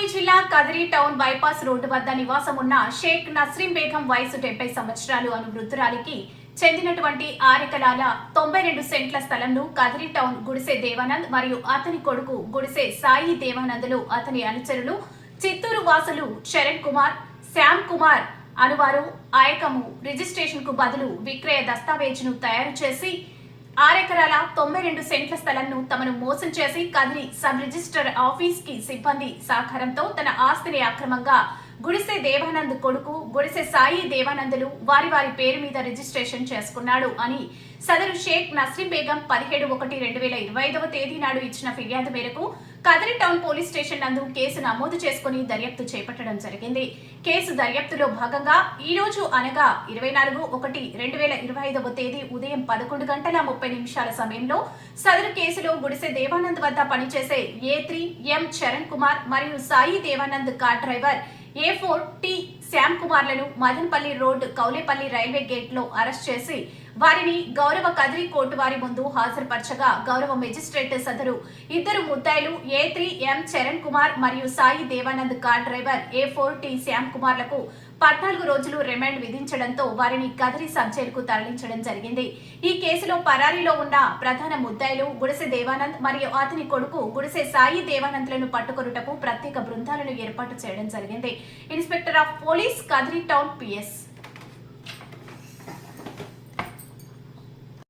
Kadiri town bypass road వద్ద నివాసం ఉన్న షేక్ నస్రీం బేగం వయసు డెబ్బై సంవత్సరాలు అను వృద్ధురాలికి చెందినటువంటి ఆరికలాల తొంభై రెండు సెంట్ల స్థలంను కదిరి టౌన్ గుడిసె దేవానంద్ మరియు అతని కొడుకు గుడిసె సాయి దేవానందులు అతని అనుచరులు చిత్తూరు వాసులు శరణ్ కుమార్ శ్యామ్ కుమార్ అనువారు ఆయకము రిజిస్ట్రేషన్కు బదులు విక్రయ దస్తావేజును తయారు చేసి ఆరెకరాల తొంభై రెండు సెంట్ల స్థలంను తమను మోసం చేసి కదిలి సబ్ రిజిస్టర్ ఆఫీస్కి సిబ్బంది సహకారంతో తన ఆస్తిని అక్రమంగా గుడిసె దేవానంద్ కొడుకు గుడిసె సాయి దేవానందులు వారి వారి పేరు మీద రిజిస్ట్రేషన్ చేసుకున్నాడు అని సదరు షేక్ నస్రీం బేగం పదిహేడు ఒకటి రెండు వేల ఇరవై ఐదవ తేదీ నాడు ఇచ్చిన ఫిర్యాదు మేరకు కదిరి టౌన్ పోలీస్ స్టేషన్ నందు కేసు నమోదు చేసుకుని దర్యాప్తు చేపట్టడం జరిగింది. కేసు దర్యాప్తులో భాగంగా ఈ రోజు అనగా ఇరవై నాలుగు ఒకటి రెండు వేల ఇరవై ఐదవ తేదీ ఉదయం పదకొండు గంటల ముప్పై నిమిషాల సమయంలో సదరు కేసులో గుడిసె దేవానంద్ వద్ద పనిచేసే A three M Charan Kumar మరియు Sai Devanand car driver A four T Shyam కుమార్లను Madanapalle road Kowlepalli railway గేట్లో అరెస్ట్ చేసి వారిని గౌరవ కదిరి కోర్టు వారి ముందు హాజరుపరచగా గౌరవ మెజిస్ట్రేట్ సదరు ఇద్దరు ముద్దాయిలు A three M Charan Kumar మరియు Sai Devanand car driver A four T Shyam కుమార్లకు పద్నాలుగు రోజులు రిమాండ్ విధించడంతో వారిని కదిరి సబ్ జైలుకు తరలించడం జరిగింది. ఈ కేసులో పరారీలో ఉన్న ప్రధాన ముద్దాయిలు గుడిసె దేవానంద్ మరియు అతని కొడుకు గుడిసె సాయి దేవానంద్లను పట్టుకొనుటకు ప్రత్యేక బృందాలను ఏర్పాటు చేయడం జరిగింది. Inspector of police Kadiri town PS